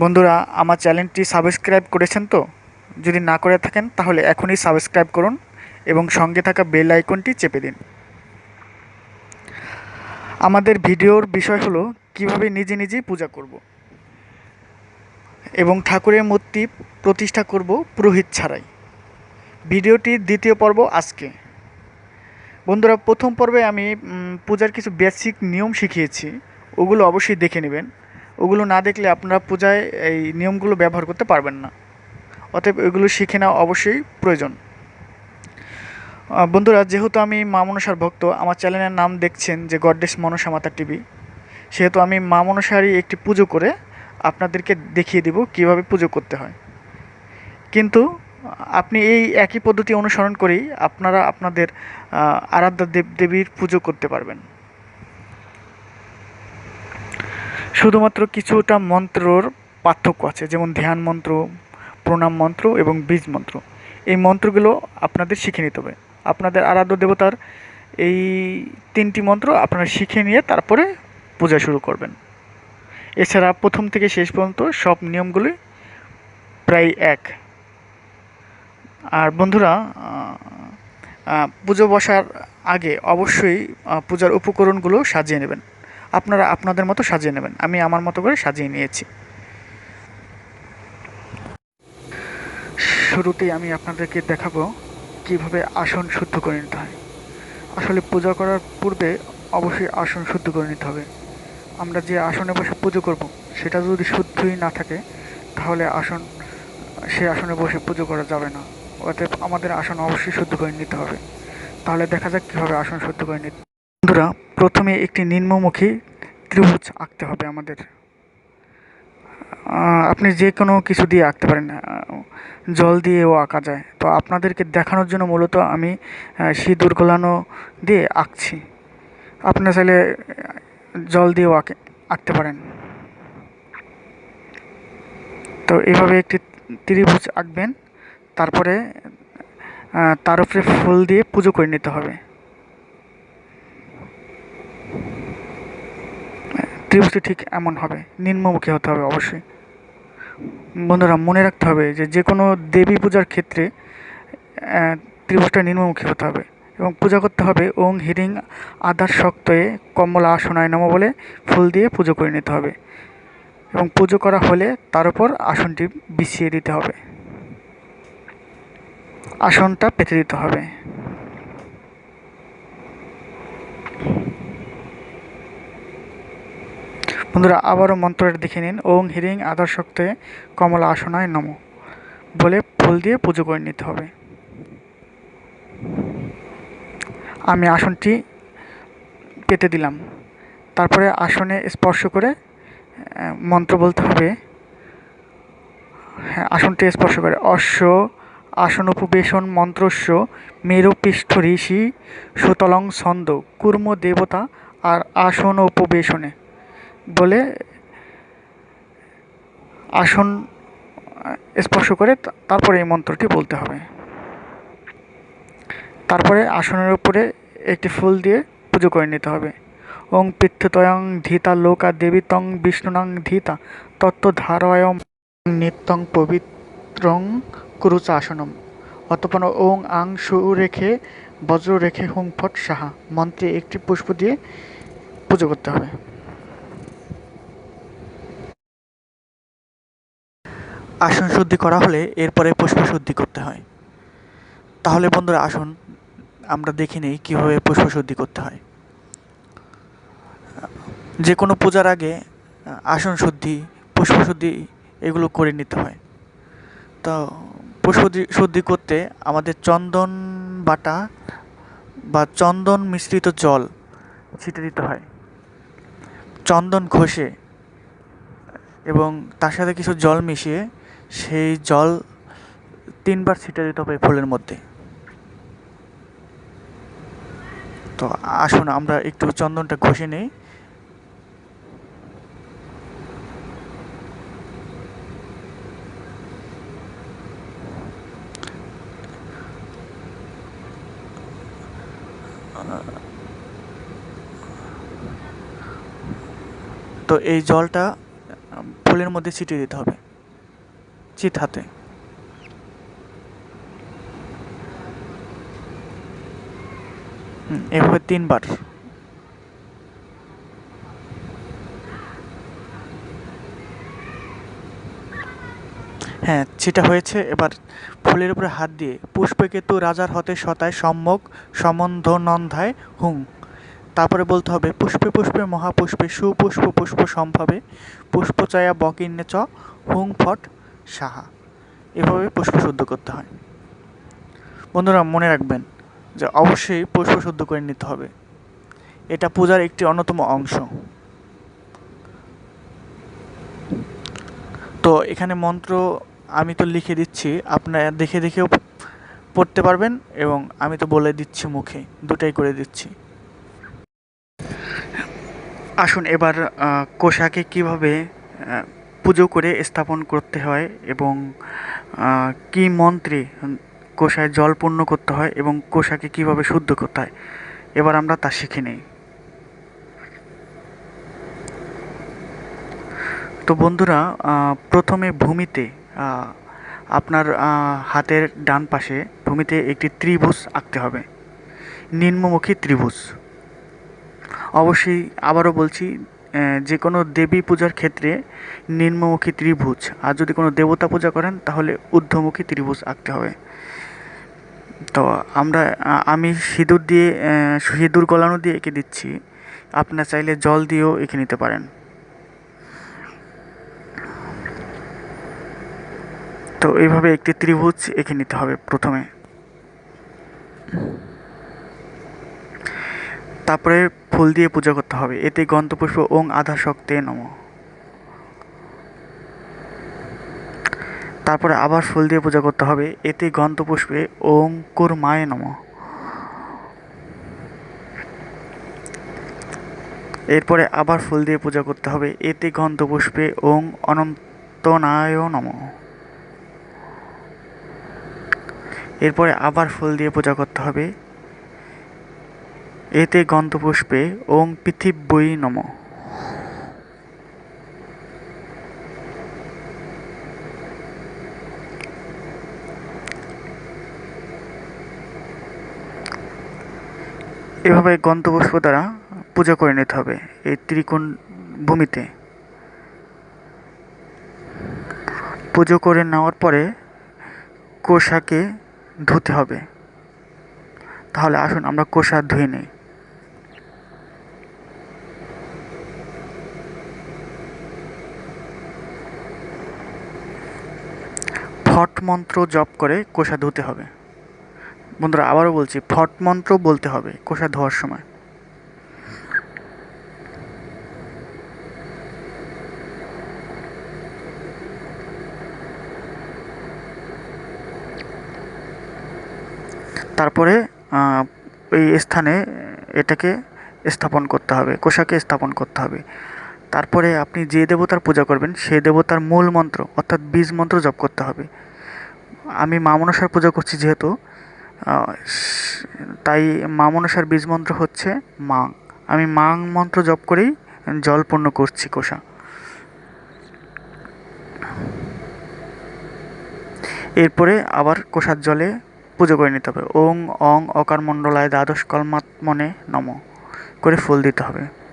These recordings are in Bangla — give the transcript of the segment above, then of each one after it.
বন্ধুরা, আমার চ্যানেলটি সাবস্ক্রাইব করেছেন তো? যদি না করে থাকেন, তাহলে এখনই সাবস্ক্রাইব করুন এবং সঙ্গে থাকা বেল আইকনটি চেপে দিন। আমাদের ভিডিওর বিষয় হলো, কীভাবে নিজে নিজেই পূজা করব এবং ঠাকুরের মূর্তি প্রতিষ্ঠা করব পুরোহিত ছাড়াই। ভিডিওটির দ্বিতীয় পর্ব আজকে। বন্ধুরা, প্রথম পর্বে আমি পূজার কিছু বেসিক নিয়ম শিখিয়েছি। ওগুলো অবশ্যই দেখে নেবেন। ওগুলো না দেখলে আপনারা পূজায় এই নিয়মগুলো ব্যবহার করতে পারবেন না। অতএব এগুলো শিখে নেওয়া অবশ্যই প্রয়োজন। বন্ধুরা, যেহেতু আমি মা মনসার ভক্ত, আমার চ্যানেলের নাম দেখছেন যে গডডেস মনসা মাতা টিভি, সেহেতু আমি মা মনসারই একটি পুজো করে আপনাদেরকে দেখিয়ে দিব কীভাবে পুজো করতে হয়। কিন্তু আপনি এই একই পদ্ধতি অনুসরণ করেই আপনারা আপনাদের আরাধ্য দেব দেবীর পুজো করতে পারবেন। শুধুমাত্র কিছুটা মন্ত্রর পার্থক্য আছে, যেমন ধ্যান মন্ত্র, প্রণাম মন্ত্র এবং বীজ মন্ত্র। এই মন্ত্রগুলো আপনাদের শিখে নিতে হবে। আপনাদের আরাধ্য দেবতার এই তিনটি মন্ত্র আপনারা শিখে নিয়ে তারপরে পূজা শুরু করবেন। এছাড়া প্রথম থেকে শেষ পর্যন্ত সব নিয়মগুলি প্রায় এক। আর বন্ধুরা পুজো বসার আগে অবশ্যই পূজার উপকরণগুলো সাজিয়ে নেবেন। আপনারা আপনাদের মতো সাজিয়ে নেবেন। আমি আমার মতো করে সাজিয়ে নিয়েছি। শুরুতেই আমি আপনাদেরকে দেখাবো কীভাবে আসন শুদ্ধ করে নিতে হয়। আসলে পূজা করার পূর্বে অবশ্যই আসন শুদ্ধ করে নিতে হবে। আমরা যে আসনে বসে পুজো করব, সেটা যদি শুদ্ধই না থাকে, তাহলে আসন সেই আসনে বসে পুজো করা যাবে না। অতএব আমাদের আসন অবশ্যই শুদ্ধ করে নিতে হবে। তাহলে দেখা যাক কীভাবে আসন শুদ্ধ করে নিতে বন্ধুরা, প্রথমে একটি নিম্নমুখী ত্রিভুজ আঁকতে হবে আমাদের। আপনি যে কোনো কিছু দিয়ে আঁকতে পারেন জল দিয়েও আঁকা যায়। তো আপনাদেরকে দেখানোর জন্য মূলত আমি সিঁদুর গোলানো দিয়ে আঁকছি। আপনার চাইলে জল দিয়েও আঁকে, আঁকতে পারেন। তো এভাবে একটি ত্রিভুজ আঁকবেন। তারপরে তার উপরে ফুল দিয়ে পুজো করে নিতে হবে। ত্রিভুজটি ঠিক এমন হবে, নিম্নমুখী হতে হবে অবশ্যই। বন্ধুরা, মনে রাখতে হবে যে যে কোনো দেবী পূজার ক্ষেত্রে ত্রিভুজটা নিম্নমুখী হতে হবে এবং পূজা করতে হবে ওং, হিরিং, আদার শক্তয়ে কমলা আসনায় নম বলে ফুল দিয়ে পুজো করে নিতে হবে এবং পুজো করা হলে তার উপর আসনটি বিছিয়ে দিতে হবে। আসনটা পেতে দিতে হবে। বন্ধুরা, আবারও মন্ত্রটা দেখে নিন। ওং হিরিং আদার শক্তে কমলা আসনায় নম। বলে ফুল দিয়ে পুজো করে নিতে হবে। আমি আসনটি পেতে দিলাম। তারপরে আসনে স্পর্শ করে মন্ত্র বলতে হবে। হ্যাঁ আসনটি স্পর্শ করে। অশ্ব আসন উপবেশন মন্ত্রস্য, মেরুপৃষ্ঠ ঋষি, সুতলং ছন্দ, কুর্ম দেবতা আর আসন উপবেশনে বলে আসন স্পর্শ করে তারপরে এই মন্ত্রটি বলতে হবে। তারপরে আসনের উপরে একটি ফুল দিয়ে পুজো করে নিতে হবে। ওং পিত্তয়ং ধীতা লোকা দেবী দেবীতং বিষ্ণুনং ধীতা তত্ত্বধারয়ং নিত্যং পবিত্রং কুরুচ আসনম। অতপন ওং আং সু রেখে বজ্র রেখে হুং ফট সাহা। মন্ত্রে একটি পুষ্প দিয়ে পুজো করতে হবে। আসন শুদ্ধি করা হলে এরপরে পুষ্প শুদ্ধি করতে হয়। তাহলে বন্ধুরা আসুন, আমরা দেখে নিই কীভাবে পুষ্প শুদ্ধি করতে হয়। যে কোনো পূজার আগে আসন শুদ্ধি, পুষ্প শুদ্ধি এগুলো করে নিতে হয়। তো পুষ্প শুদ্ধি করতে আমাদের চন্দন বাটা বা চন্দন মিশ্রিত জল ছিটে দিতে হয়। চন্দন ঘষে এবং তার সাথে কিছু জল মিশিয়ে সেই জল তিনবার ছিটে দিতে হবে ফুলের মধ্যে। তো আসুন, আমরা একটু চন্দনটা ঘষে নিই। তো এই জলটা ফুলের মধ্যে ছিটিয়ে দিতে হবে। চিত হাতে। এভাবে তিনবার। হ্যাঁ সেটা হয়েছে। এবার ফুলের উপরে হাত দিয়ে। পুষ্পকেতু রাজার হতে শতায় সম্যক সম্বন্ধ নন্ধায় হুং। তারপরে বলতে হবে, পুষ্পে পুষ্পে মহাপুষ্পে, সুপুষ্প পুষ্প সম্ভবে। পুষ্পচয়া বকিন্নে চ, হুং ফট সাহা। এভাবে পুষ্প শুদ্ধ করতে হয়। বন্ধুরা, মনে রাখবেন যে অবশ্যই পুষ্প শুদ্ধ করে নিতে হবে। এটা পূজার একটি অন্যতম অংশ। তো এখানে মন্ত্র আমি তো লিখে দিচ্ছি, আপনারা দেখে দেখেও পড়তে পারবেন এবং আমি তো বলে দিচ্ছি মুখে, দুটাই করে দিচ্ছি। আসুন এবার কোষাকে কীভাবে পুজো করে স্থাপন করতে হয় এবং কি মন্ত্রে কোষায় জল পূর্ণ করতে হয় এবং কোষাকে কীভাবে শুদ্ধ করতে হয়, এবার আমরা তা শিখে নেই। তো বন্ধুরা প্রথমে ভূমিতে আপনার হাতের ডান পাশে ভূমিতে একটি ত্রিভুজ আঁকতে হবে। নিম্নমুখী ত্রিভুজ। অবশ্যই আবারও বলছি যে কোনো দেবী পূজার ক্ষেত্রে নিম্নমুখী ত্রিভুজ। আর যদি কোনো দেবতা পূজা করেন, তাহলে ঊর্ধ্বমুখী ত্রিভুজ আঁকতে হবে। তো আমরা আমি সিঁদুর দিয়ে সিঁদুর গলানো দিয়ে এঁকে দিচ্ছি। আপনার চাইলে জল দিয়েও এঁকে নিতে পারেন। তো এইভাবে একটি ত্রিভুজ এঁকে নিতে হবে প্রথমে। তারপরে ফুল দিয়ে পূজা করতে হবে। এতে গন্তপুষ্প ওং আধা শক্তে নম। তারপরে আবার ফুল দিয়ে পূজা করতে হবে। এতে গন্তপুষ্পে ওং কুরমায় নম। এরপরে আবার ফুল দিয়ে পূজা করতে হবে। এতে গন্তপুষ্পে ওং অনন্তনায় নম। এরপরে আবার ফুল দিয়ে পূজা করতে হবে। এতে গন্ধপুষ্পে ওং পৃথিবী নম। এভাবে গন্ধপুষ্প দ্বারা পূজা করে নিতে হবে এই ত্রিকোণ ভূমিতে। পুজো করে নেওয়ার পরে কোষাকে ধুতে হবে। তাহলে আসুন আমরা কোষা ধুয়ে নিই। ফট মন্ত্র জপ করে কোষা ধুতে হবে। বন্ধুরা, আবারও বলছি, ফট মন্ত্র বলতে হবে কোষা ধোয়ার সময়। তারপরে এই স্থানে এটাকে স্থাপন করতে হবে, কোষাকে স্থাপন করতে হবে। তারপরে আপনি যে দেবতার পূজা করবেন সেই দেবতার মূল মন্ত্র, অর্থাৎ বীজ মন্ত্র জপ করতে হবে। আমি মা মনসার পূজা করছি যেহেতু তাই মা মনসার বীজ মন্ত্র হচ্ছে মাং। আমি মাং মন্ত্র জপ করেই জল পূর্ণ করছি কোষা। এরপরে আবার কোষার জলে পুজো করে নিতে হবে। ওং, অং অকার মণ্ডলায় দ্বাদশ কলমাত্মনে নম করে ফুল দিতে হবে।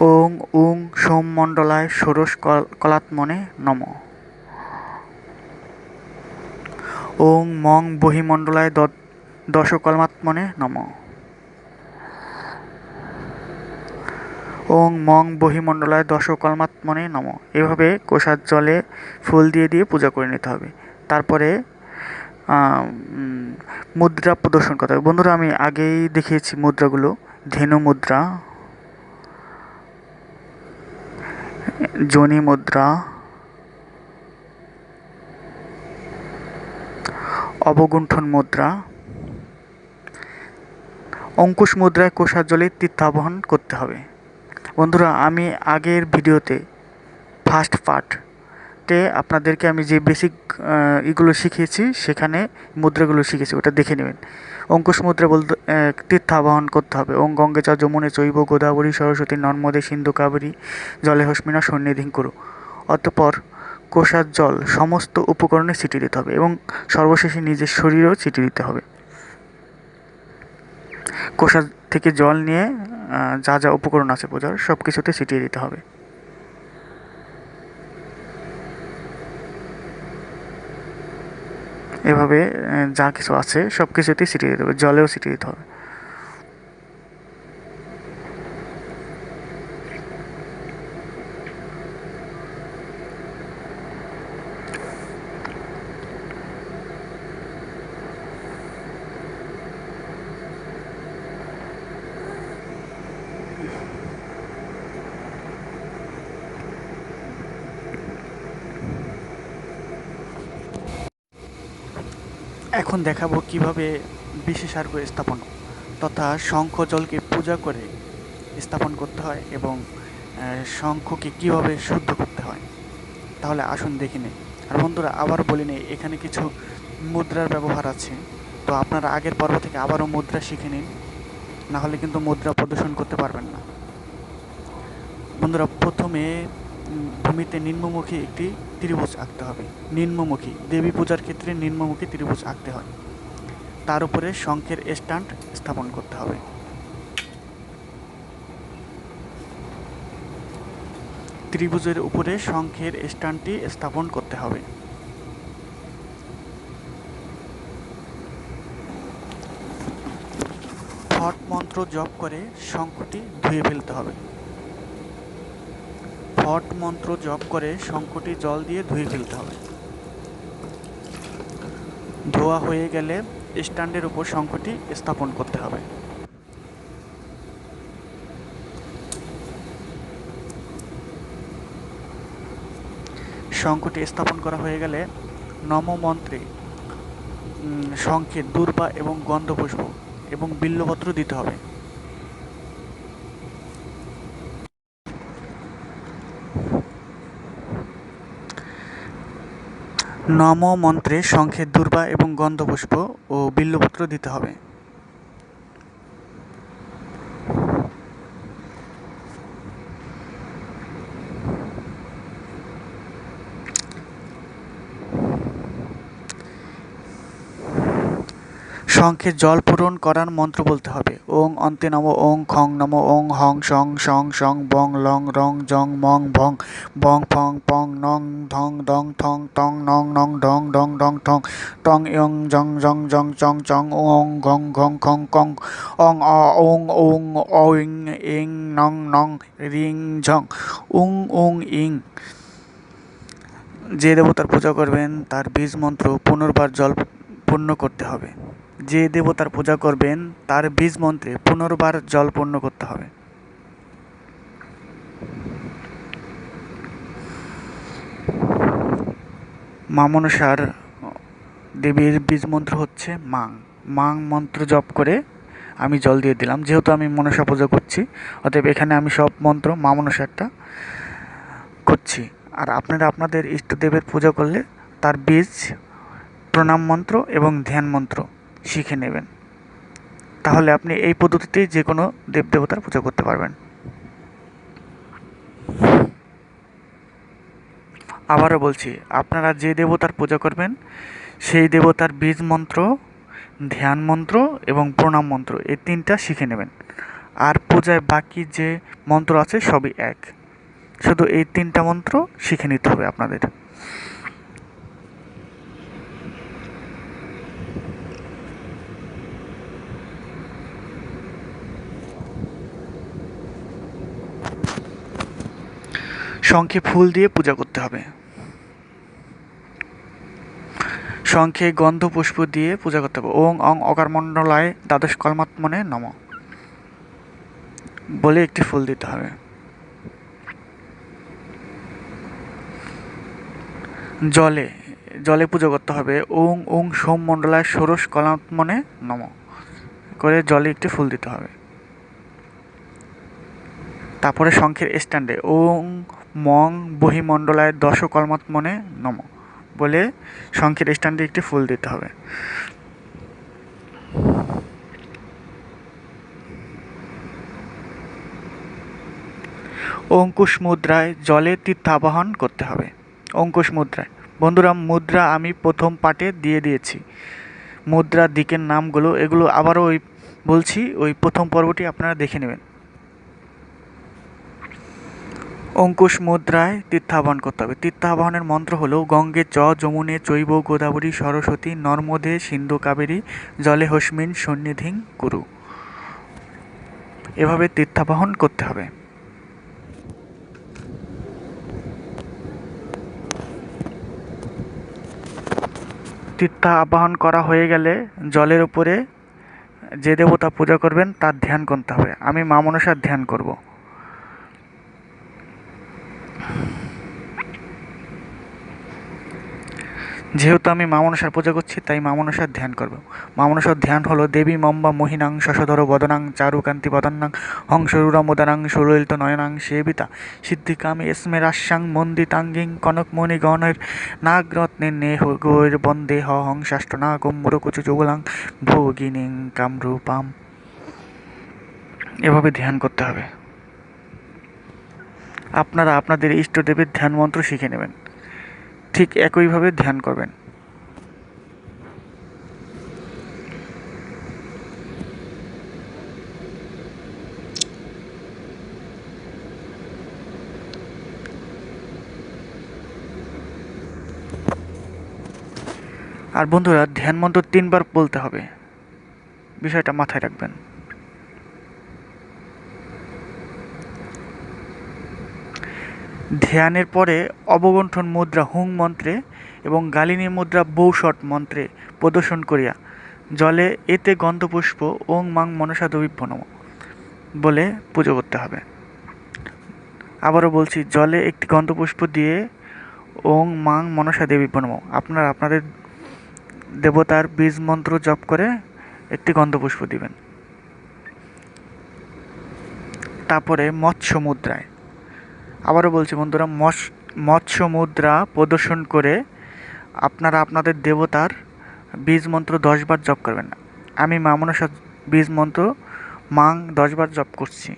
ওং উং সোম মণ্ডলায় ষোড়শ কল- কলাত্মনে নম। ওং মং বহিমণ্ডলায় দ- দশ কলমাত্মনে নম। ওং মং বহিমণ্ডলায় দশ কলমাত্মনে নম। এভাবে কোষার জলে ফুল দিয়ে দিয়ে পূজা করে নিতে হবে। তারপরে মুদ্রা প্রদর্শন করতে হবে। বন্ধুরা, আমি আগেই দেখিয়েছি মুদ্রাগুলো। ধেনু মুদ্রা। জনি মুদ্রা, অবগুণ্ঠন মুদ্রা, অঙ্কুশ মুদ্রায় কোষার জলে তীর্থাবহন করতে হবে। বন্ধুরা, আমি আগের ভিডিওতে ফার্স্ট পার্টে আপনাদেরকে আমি যে বেসিক এগুলো শিখিয়েছি, সেখানে মুদ্রাগুলো শিখেছি, ওটা দেখে নেবেন। অঙ্কুশ মুদ্রা বলতে তীর্থাবাহন করতে হবে। ওং গঙ্গে চ যমুনে চৈব গোদাবরী সরস্বতী নর্মদে সিন্ধু কাবেরী জলে হস্মিনা সন্নিধিং করু। অতঃপর কোষার জল সমস্ত উপকরণে ছিটিয়ে দিতে হবে এবং সর্বশেষে নিজের শরীরেও ছিটিয়ে দিতে হবে। কোষার থেকে জল নিয়ে যা যা উপকরণ আছে পূজার সব কিছুতে ছিটিয়ে দিতে হবে। এভাবে যা কিছু আছে সব কিছুতেই ছিটিয়ে দিতে হবে জলেও ছিটিয়ে দিতে হবে। এখন দেখাবো কীভাবে বিশেষার্ঘ স্থাপন তথা শঙ্খ জলকে পূজা করে স্থাপন করতে হয় এবং শঙ্খকে কীভাবে শুদ্ধ করতে হয়। তাহলে আসুন দেখি নিই। আর বন্ধুরা, আবার বলি নেই, এখানে কিছু মুদ্রার ব্যবহার আছে। তো আপনারা আগের পর্ব থেকে আবারও মুদ্রা শিখে নিন। না হলে কিন্তু মুদ্রা প্রদর্শন করতে পারবেন না। বন্ধুরা, প্রথমে ভূমিতে নিম্নমুখী একটি ত্রিভুজ আঁকতে হবে। নিম্নমুখী, দেবী পূজার ক্ষেত্রে নিম্নমুখী ত্রিভুজ আঁকতে হয়। তার উপরে শঙ্খের স্ট্যান্ড স্থাপন করতে হবে। ত্রিভুজের উপরে শঙ্খের স্ট্যান্ডটি স্থাপন করতে হবে। ফট মন্ত্র জপ করে শঙ্খটি ধুয়ে ফেলতে হবে। ফট মন্ত্র জপ করে শঙ্খটি জল দিয়ে ধুয়ে ফেলতে হবে। ধোয়া হয়ে গেলে স্ট্যান্ডের উপর শঙ্খটি স্থাপন করতে হবে। শঙ্খটি স্থাপন করা হয়ে গেলে নম মন্ত্রে উম, শঙ্খে দূর্বা এবং গন্ধপুষ্প এবং বিল্লপত্র দিতে হবে। নম মন্ত্রে শঙ্খের দূর্বা এবং গন্ধপুষ্প ও বিল্বপত্র দিতে হবে। শঙ্খে জল পূরণ করার মন্ত্র বলতে হবে। ওং অন্তে নম, ওং খং নম, ওং হং সং সং সং, বং লং, রং জং, মং ভং, বং ফং, পং নং, ধং, দং, থং, টং, নং নং ঢং ডং ডং ঠং টং, ইয়ং, জং জং জং, চং চং, ওং, ঘং ঘং, খং, কং, অং, অ, ওং ওং, অং ইং, নং নং, রিং, ঝং, উং উং, ইং। যে দেবতার পূজা করবেন, তার বীজ মন্ত্র পুনর্বার জল পূর্ণ করতে হবে। যে দেবতার পূজা করবেন, তার বীজ মন্ত্রে পুনর্বার জল পূর্ণ করতে হবে। মা মনসার দেবীর বীজ মন্ত্র হচ্ছে মাং। মাং মন্ত্র জপ করে আমি জল দিয়ে দিলাম। যেহেতু আমি মনসা পূজা করছি, অতএব এখানে আমি সব মন্ত্র মা মনসারটা করছি। আর আপনারা আপনাদের ইষ্টদেবের পূজা করলে তার বীজ, প্রণাম মন্ত্র এবং ধ্যান মন্ত্র শিখে নেবেন। তাহলে আপনি এই পদ্ধতিতেই যে কোনো দেবদেবতার পূজা করতে পারবেন। আবারও বলছি, আপনারা যে দেবতার পূজা করবেন, সেই দেবতার বীজ মন্ত্র, ধ্যান মন্ত্র এবং প্রণাম মন্ত্র এই তিনটা শিখে নেবেন। আর পূজায় বাকি যে মন্ত্র আছে সবই এক। শুধু এই তিনটা মন্ত্র শিখে নিতে হবে আপনাদের। শঙ্খে ফুল দিয়ে পূজা করতে হবে। শঙ্খে গন্ধ পুষ্প দিয়ে পূজা করতে হবে। ওং অং অকারমণ্ডলায় দ্বাদশ কলমাত্মনে নম। বলে একটি ফুল দিতে হবে। জলে জলে পুজো করতে হবে। ওং ওং সোম মণ্ডলায় ষোড়শ কলাত্মনে নম। করে জলে একটি ফুল দিতে হবে। তারপরে শঙ্খের স্ট্যান্ডে, ওং মং বহিমণ্ডলায় দশ কর্মাত্মনে নম, বলে শঙ্খের স্ট্যান্ডে একটি ফুল দিতে হবে। অঙ্কুশ মুদ্রায় জলে তীর্থাবহন করতে হবে। অঙ্কুশ মুদ্রায়। বন্ধুরা, মুদ্রা আমি প্রথম পাটে দিয়ে দিয়েছি। মুদ্রা দিকের নামগুলো, এগুলো আবারও ওই বলছি, ওই প্রথম পর্বটি আপনারা দেখে নেবেন। অঙ্কুশ মুদ্রায় তীর্থাবাহন করতে হবে। তীর্থাবাহনের মন্ত্র হলো, গঙ্গে চ, যমুনে চৈব, গোদাবরী, সরস্বতী, নর্মদে সিন্ধু কাবেরী, জলে হস্মিন, সন্নিধিং কুরু। এভাবে তীর্থাবাহন করতে হবে। তীর্থা আবাহন করা হয়ে গেলে জলের উপরে যে দেবতা পূজা করবেন, তার ধ্যান করতে হবে। আমি মা মনসার ধ্যান করব। যেহেতু আমি মা মনসার পূজা করছি, তাই মা মনসার ধ্যান করব। মা মনসার ধ্যান হলো, দেবী মম্বা মহিনাং শশধর বদনাং চারুকান্তি বদনাং হংসরুরা মোদানাং সুললিত নয়নাং সেবিতা সিদ্ধিকামী এসমে স্মেরাস্যাং মন্দিতাঙ্গিং কনকমণি গণের নাগরত্নে নেহ গৈর বন্দে হ হংসাষ্ট না কুচু যুগলাং ভোগিনীং কামরূপাম। এভাবে ধ্যান করতে হবে। আপনারা আপনাদের ইষ্টদেবের ধ্যান মন্ত্র শিখে নেবেন। ঠিক একইভাবে ধ্যান করবেন। আর বন্ধুরা ধ্যান মন্ত্র তিনবার বলতে হবে। বিষয়টা মাথায় রাখবেন। ধ্যানের পরে অবগণ্ঠন মুদ্রা হুং মন্ত্রে এবং গালিনী মুদ্রা বৌষট মন্ত্রে প্রদর্শন করিয়া জলে এতে গন্ধপুষ্প ওং মাং মনসা দবিভ্য নম বলে পুজো করতে হবে। আবারও বলছি, জলে একটি গন্ধপুষ্প দিয়ে ওং মাং মনসা দেবী নম। আপনারা আপনাদের দেবতার বীজ মন্ত্র জপ করে একটি গন্ধপুষ্প দিবেন। তারপরে মৎস্য মুদ্রায়। আবারও বলছি বন্ধুরা মৎস্য মুদ্রা প্রদর্শন করে আপনারা আপনাদের দেবতার বীজ মন্ত্র দশবার জপ করবেন। আমি মা মনসা বীজ মন্ত্র, মাং দশবার জপ করছি।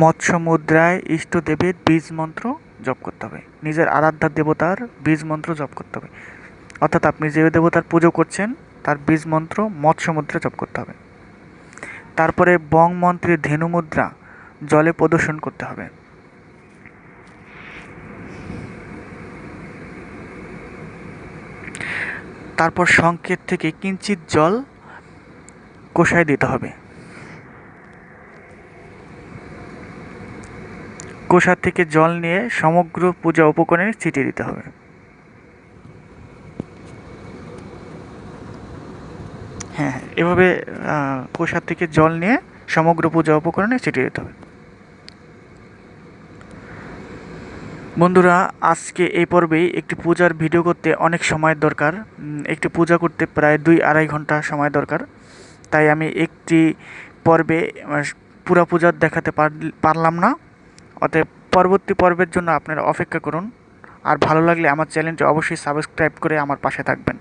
মৎস্য মুদ্রায় ইষ্টদেবের বীজ মন্ত্র জপ করতে হবে। নিজের আরাধ্যা দেবতার বীজ মন্ত্র জপ করতে হবে। অর্থাৎ আপনি যে দেবতার পুজো করছেন, তার বীজ মন্ত্র মুদ্রা জপ করতে হবে। তারপরে বং মন্ত্রের ধেনু মুদ্রা জলে প্রদর্শন করতে হবে। তারপর সংকেত থেকে কিঞ্চিত জল কষায় দিতে হবে। কোষার থেকে জল নিয়ে সমগ্র পূজা উপকরণে ছিটিয়ে দিতে হবে। হ্যাঁ হ্যাঁ এভাবে কোষার থেকে জল নিয়ে সমগ্র পূজা উপকরণে ছিটিয়ে দিতে হবে। বন্ধুরা, আজকে এই পর্বেই একটি পূজার ভিডিও করতে অনেক সময়ের দরকার। একটি পূজা করতে প্রায় দুই আড়াই ঘণ্টা সময় দরকার। তাই আমি একটি পর্বে পুরা পূজার দেখাতে পারলাম না। অতএব পরবর্তী পর্বের জন্য আপনারা অপেক্ষা করুন। আর ভালো লাগলে আমার চ্যানেলটি অবশ্যই সাবস্ক্রাইব করে আমার পাশে থাকবেন।